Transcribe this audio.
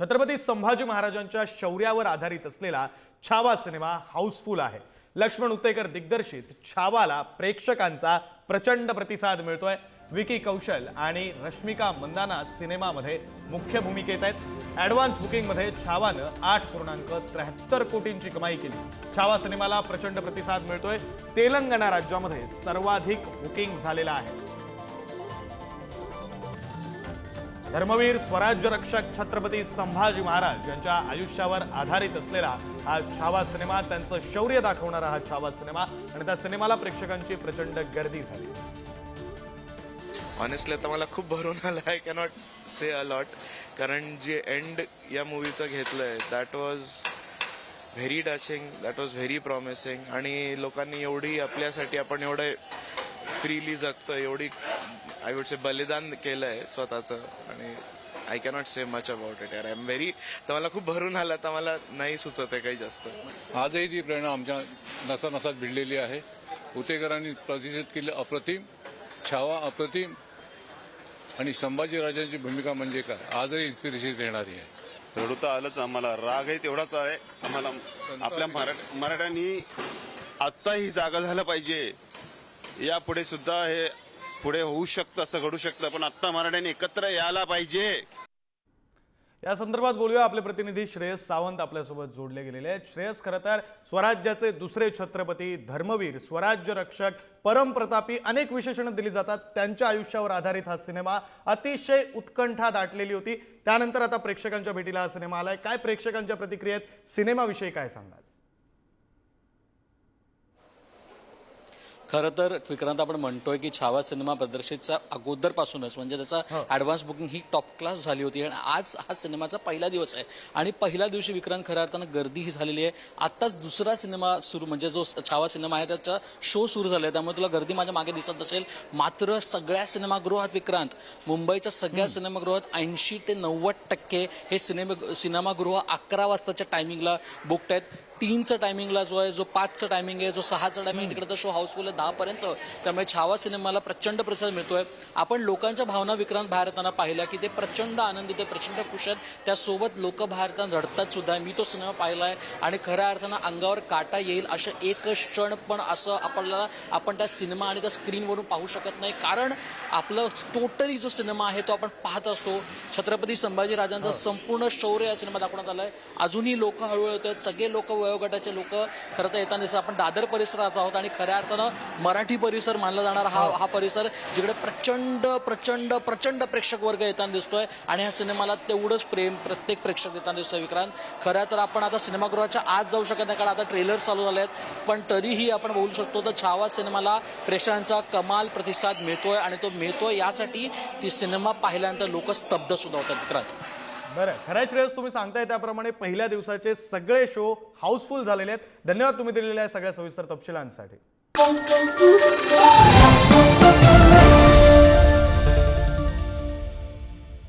छत्रपती संभाजी महाराजांच्या शौर्यावर आधारित असलेला छावा सिनेमा हाऊसफुल आहे. लक्ष्मण उत्तेकर दिग्दर्शित छावाला प्रेक्षकांचा प्रचंड प्रतिसाद मिळतोय. विकी कौशल आणि रश्मिका मंदाना सिनेमामध्ये मुख्य भूमिकेत आहेत. ॲडव्हान्स बुकिंगमध्ये छावानं आठ पूर्णांक त्र्याहत्तर कोटींची कमाई केली. छावा सिनेमाला प्रचंड प्रतिसाद मिळतोय. तेलंगणा राज्यामध्ये सर्वाधिक बुकिंग झालेला आहे. धर्मवीर स्वराज्य रक्षक छत्रपती संभाजी महाराज यांच्या आयुष्यावर आधारित असलेला हा छावा सिनेमा त्यांचं शौर्य दाखवणारा हा छावा सिनेमा आणि त्या सिनेमाला प्रेक्षकांची प्रचंड गर्दी झाली. ऑनेस्टली आता मला खूप भरून आलं. I cannot say a lot कारण जे एंड या मूवीचं घेतलं आहे that was very touching that was very promising आणि लोकांनी एवढी आपल्यासाठी आपण एवढे फ्रीली जगतो एवढी आय वुड से बलिदान केलं आहे स्वतःचं आणि I cannot say much about it I am very तर मला खूप भरून आलं तर मला नाही सुचत आहे काही जास्त. आजही ती प्रेरणा आमच्या नसा नसात भिडलेली आहे. उतेकरांनी प्रतिष्ठित केले अप्रतिम छावा अप्रतिम आणि संभाजीराजांची भूमिका म्हणजे काय? आजही इन्स्पिरेशन देणारी आहे. रडू तर आलंच आम्हाला. रागही तेवढाच आहे. आम्हाला आपल्या मराठ मराठ्यांनी आत्ता ही जागा झालं पाहिजे. यापुढे सुद्धा हे पुढे होऊ शकतं असं घडू शकतं पण आत्ता मराठ्यांनी एकत्र यायला पाहिजे. या संदर्भात बोलूया आपले प्रतिनिधी श्रेयस सावंत आपल्यासोबत जोडले गेलेले आहेत. श्रेयस खरं तर स्वराज्याचे दुसरे छत्रपती धर्मवीर स्वराज्य रक्षक परमप्रतापी अनेक विशेषणं दिली जातात. त्यांच्या आयुष्यावर आधारित हा सिनेमा अतिशय उत्कंठा दाटलेली होती. त्यानंतर आता प्रेक्षकांच्या भेटीला हा सिनेमा आलाय. काय प्रेक्षकांच्या प्रतिक्रियेत? सिनेमाविषयी काय सांगाल? खरं तर विक्रांत आपण म्हणतोय की छावा सिनेमा प्रदर्शितच्या अगोदरपासूनच म्हणजे त्याचा ऍडव्हान्स बुकिंग ही टॉप क्लास झाली होती. आणि आज हा सिनेमाचा पहिला दिवस आहे. आणि पहिल्या दिवशी विक्रांत खऱ्या अर्थानं गर्दी ही झालेली आहे. आताच दुसरा सिनेमा सुरू म्हणजे जो छावा सिनेमा आहे त्याचा शो सुरू झाला आहे. त्यामुळे तुला गर्दी माझ्या मागे दिसत असेल मात्र सगळ्या सिनेमागृहात विक्रांत मुंबईच्या सगळ्या सिनेमागृहात ऐंशी ते नव्वद टक्के हे सिनेमा सिनेमागृह अकरा वाजताच्या टायमिंगला बुकड आहेत. तीनचं टायमिंगला जो आहे जो पाचचं टायमिंग आहे जो सहाचा टायमिंग तिकडे तर शो हाऊसफुल आहे दहापर्यंत त्यामुळे छावा सिनेमाला प्रचंड प्रतिसाद मिळतोय. आपण लोकांच्या भावना विक्रांत बाहेर येताना पाहिल्या की ते प्रचंड आनंदित आहे प्रचंड खुश आहेत. त्यासोबत लोक बाहेर येताना रडतात सुद्धा. मी तो सिनेमा पाहिलाय आणि खऱ्या अर्थानं अंगावर काटा येईल असं एक क्षण पण असं आपल्याला आपण त्या सिनेमा आणि त्या स्क्रीनवरून पाहू शकत नाही. कारण आपलं टोटली जो सिनेमा आहे तो आपण पाहत असतो. छत्रपती संभाजीराजांचं संपूर्ण शौर्य या सिनेमा दाखवण्यात आलाय. अजूनही लोक हळूहळू येत आहेत. सगळे लोक वयोगटाचे लोक खरं तर येताना दिसतात. आपण दादर परिसरात आहोत आणि खऱ्या अर्थानं मराठी परिसर मानला जाणारा हा हा परिसर जिकडे प्रचंड प्रचंड प्रचंड प्रेक्षक वर्ग येताना दिसतोय आणि ह्या सिनेमाला तेवढंच प्रेम प्रत्येक प्रेक्षक देताना दिसतोय विक्रांत. खऱ्या तर आपण आता सिनेमागृहाच्या आत जाऊ शकत नाही कारण आता ट्रेलर चालू झाले आहेत. पण तरीही आपण बोलू शकतो तर छावा सिनेमाला प्रेक्षकांचा कमाल प्रतिसाद मिळतोय आणि तो मिळतोय यासाठी ती सिनेमा पाहिल्यानंतर लोक स्तब्ध सुद्धा होतात विक्रांत. बरं खरं श्रेयस तुम्ही सांगताय त्याप्रमाणे पहिल्या दिवसाचे सगळे शो हाऊसफुल झालेले आहेत. धन्यवाद तुम्ही दिलेल्या सगळ्या सविस्तर तपशिलांसाठी.